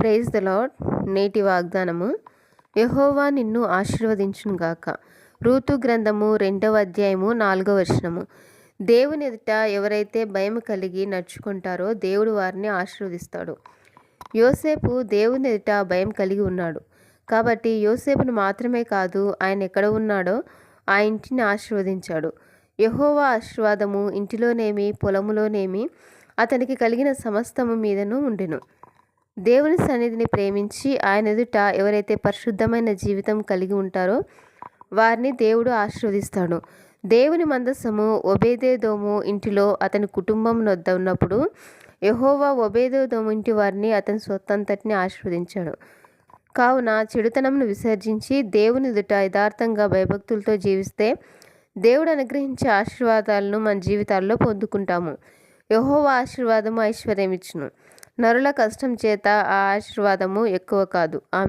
Praise the lord నేటి వాగ్దానము. యహోవా నిన్ను ఆశీర్వదించునుగాక. ఋతు గ్రంథము రెండవ అధ్యాయము నాలుగవ వచనము. దేవుని ఎదుట ఎవరైతే భయం కలిగి నడుచుకుంటారో దేవుడు వారిని ఆశీర్వదిస్తాడు. యోసేపు దేవుని ఎదుట భయం కలిగి ఉన్నాడు. కాబట్టి యోసేపును మాత్రమే కాదు ఆయన ఎక్కడ ఉన్నాడో ఆ ఇంటిని ఆశీర్వదించాడు. యహోవా ఆశీర్వాదము ఇంటిలోనేమి పొలములోనేమి అతనికి కలిగిన సమస్తము మీదను ఉండెను. దేవుని సన్నిధిని ప్రేమించి ఆయన ఎదుట ఎవరైతే పరిశుద్ధమైన జీవితం కలిగి ఉంటారో వారిని దేవుడు ఆశీర్వదిస్తాడు. దేవుని మందస్సము ఒబేదేదోము ఇంటిలో అతని కుటుంబం వద్ద ఉన్నప్పుడు యహోవా ఒబేదేదోము ఇంటి వారిని అతని సొత్తంతటిని ఆశీర్వదించాడు. కావున చెడుతనంను విసర్జించి దేవుని ఎదుట యథార్థంగా భయభక్తులతో జీవిస్తే దేవుడు అనుగ్రహించే ఆశీర్వాదాలను మన జీవితాల్లో పొందుకుంటాము. యహోవా ఆశీర్వాదము ఐశ్వర్యం ఇచ్చును. నరుల కష్టం చేత ఆ ఆశీర్వాదము ఎక్కువ కాదు. ఆమె